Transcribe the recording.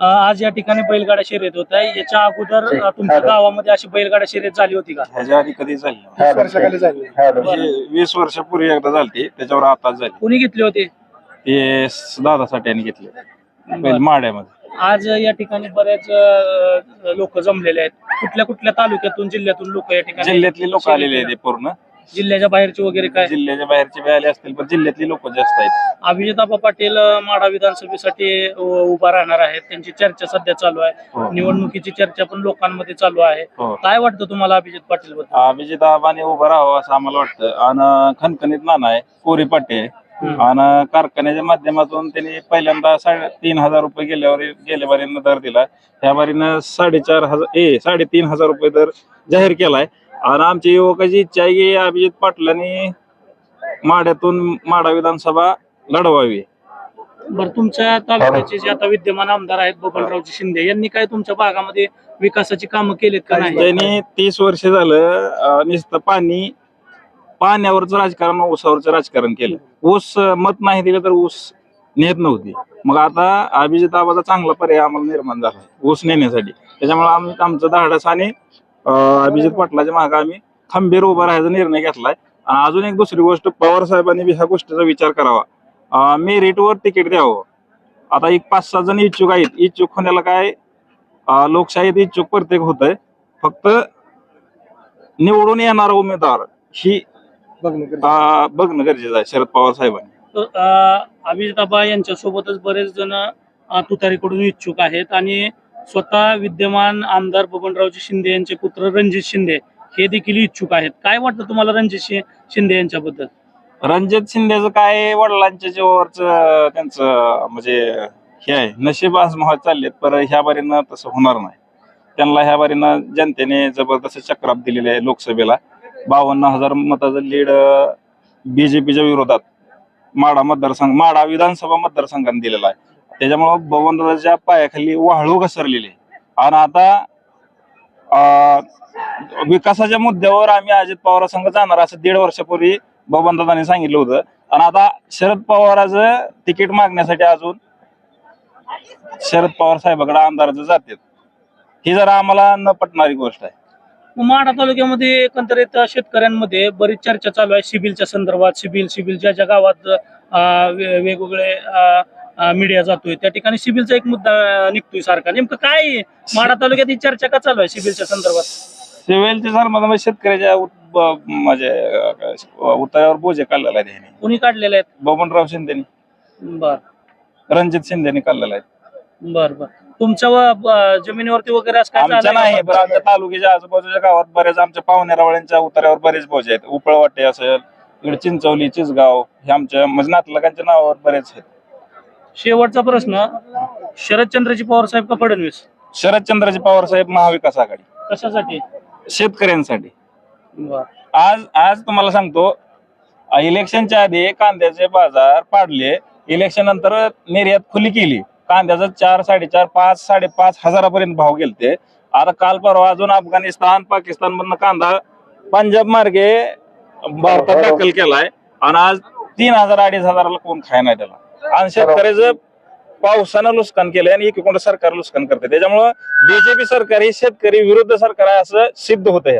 आज या ठिकाणी बैलगाडा शर्यत होत आहे. याच्या अगोदर तुमच्या गावामध्ये अशी बैलगाडा शर्यत झाली होती का? ह्याच्या आधी कधी झाली वीस वर्षाखाली झाली? म्हणजे वीस वर्षापूर्वी एकदा झाली त्याच्यावर आताच झाली. कुणी घेतले होते? ते दादासाठी यांनी घेतले. पहिले माड्यामध्ये. आज या ठिकाणी बरेच लोक जमलेले आहेत. कुठल्या कुठल्या तालुक्यातून जिल्ह्यातून लोक या ठिकाणी जिल्ह्यातली लोक आलेले आहेत हे पूर्ण. जिल्ह्याच्या बाहेरचे वगैरे काय? जिल्ह्याच्या बाहेरचे बी आले असतील पण जिल्ह्यातली लोक जास्त आहेत. अभिजित आबा पाटील अ, माढा विधानसभेसाठी उभा राहणार आहेत. त्यांची चर्चा सध्या चालू आहे. हो. निवडणुकीची चर्चा पण लोकांमध्ये चालू आहे. हो. काय वाटतं तुम्हाला अभिजित पाटील बद्दल अभिजित आबाने उभं राहावं असं आम्हाला वाटतं. आणि खणखणीत नाना आहे कोरी पाटे. हम्म. आणि कारखान्याच्या माध्यमातून त्यांनी पहिल्यांदा साडे तीन हजार रुपये गेल्यावर गेल्या बारीनं दर दिला. ह्या बारीनं साडेचार हजार ए साडेतीन हजार रुपये दर जाहीर केलाय. आणि युवकाची इच्छा आहे की अभिजित पाटलांनी माड्यातून माडा विधानसभा लढवावी. बरं तुमच्या तालुक्याचे जे आता विद्यमान आमदार आहेत बबनरावजी शिंदे यांनी काय तुमच्या भागामध्ये विकासाची कामं केलीत का नाही? त्यांनी तीस वर्ष झालं अं, नुसतं पाणी पाण्यावरचं राजकारण ऊसावरचं राजकारण केलं. ऊस अं, मत नाही दिलं तर ऊस नेत नव्हती. मग आता अभिजित आबाचा चांगला पर्याय आम्हाला निर्माण झाला ऊस नेण्यासाठी. त्याच्यामुळे आम्ही आमचं धाडस आणि अभिजित पाटलाच्या मागे आम्ही खंबीर उभा राहायचा निर्णय घेतलाय. आणि अजून एक दुसरी गोष्ट पवार साहेबांनी ह्या गोष्टीचा विचार करावा. मेरिटवर तिकीट द्यावं. आता एक पाच सहा जण इच्छुक आहेत. इच्छुक होण्याला काय लोकशाहीत इच्छुक प्रत्येक होत आहे फक्त निवडून येणारा उमेदवार ही बघणं गरजेचं आहे शरद पवार साहेबांनी. अभिजित यांच्या सोबतच बरेच जण तुतारीकडून इच्छुक आहेत. आणि स्वतः विद्यमान आमदार बबनरावजी शिंदे यांचे पुत्र रणजित शिंदे हे देखील इच्छुक आहेत. काय वाटतं तुम्हाला रणजित शि- शिंदे यांच्याबद्दल? रणजित शिंदेचं काय वडिलांच्या जीवावरच त्यांचं म्हणजे हे आहे. नशीब आज आजमावत चाललेत पर ह्या बारीनं तसं होणार नाही. त्यांना ह्या बारीनं जनतेने जबरदस्त चक्राप दिलेले आहे लोकसभेला. बावन्न हजार मताचं लीड बीजेपीच्या विरोधात माडा मतदारसंघ माडा विधानसभा मतदारसंघाने दिलेला आहे. त्याच्यामुळं बबनदादाच्या पायाखाली वाळू घसरलेली आहे. आणि आता विकासाच्या मुद्द्यावर आम्ही अजित पवार संघ जाणार असं दीड वर्षापूर्वी बबनदादांनी सांगितलं होतं. आणि आता शरद पवाराचं तिकीट मागण्यासाठी अजून शरद पवार साहेबाकडे आमदाराचं जातात ही जरा आम्हाला न पटणारी गोष्ट आहे. माढा तालुक्यामध्ये एकंदरीत शेतकऱ्यांमध्ये बरीच चर्चा चालू आहे. सिबिलच्या संदर्भात सिबिल सिबिल ज्या ज्या गावात वेगवेगळे मीडिया जातोय. त्या ठिकाणी सिबिलचा एक मुद्दा निघतोय सारखा. नेमकं काय? माढा तालुक्यात ही चर्चा का चालू आहे सिबिलच्या संदर्भात? सिव्हिलचे सर म्हणजे शेतकऱ्याच्या उत- ब- म्हणजे अं, उतार्यावर बोजे काढलेला आहे त्यांनी कुणी काढलेले आहेत? बबनराव शिंदेनी. बर. रणजित शिंदेनी काढलेला आहे बर बर. तुमच्या व- ब- जमिनीवरती वगैरे असं काय आमच्या नाही? पण आमच्या तालुक्याच्या आजूबाजूच्या गावात बऱ्याच आमच्या पाहुण्यारावळ्यांच्या उतार्यावर बरेच बोजे आहेत. उपळवाटे असेल इकडे चिंचवली चिचगाव हे आमच्या म्हणजे नातलगांच्या नावावर बरेच आहेत. शेवटचा प्रश्न शरदचंद्रजी पवार साहेब का फडणवीस? शरदचंद्रजी पवार साहेब महाविकास आघाडी. कशासाठी? शेतकऱ्यांसाठी. बर. आज आज तुम्हाला सांगतो अ, इलेक्शनच्या आधी कांद्याचे बाजार पाडले. इलेक्शन नंतर निर्यात खुली केली. कांद्याचा चार साडेचार पाच साडेपाच हजारापर्यंत भाव गेलते. आता काल परवा अजून अफगाणिस्तान पाकिस्तान मधनं कांदा पंजाब मार्गे भारतात दाखल केलाय. आणि आज तीन हजार अडीच हजाराला कोण खाय नाही त्याला. आणि शेतकऱ्याचं पावसानं नुकसान केलंय आणि एकीकडे सरकार नुकसान करते त्याच्यामुळं बीजेपी सरकार हे शेतकरी विरुद्ध सरकार आहे असं सिद्ध होत आहे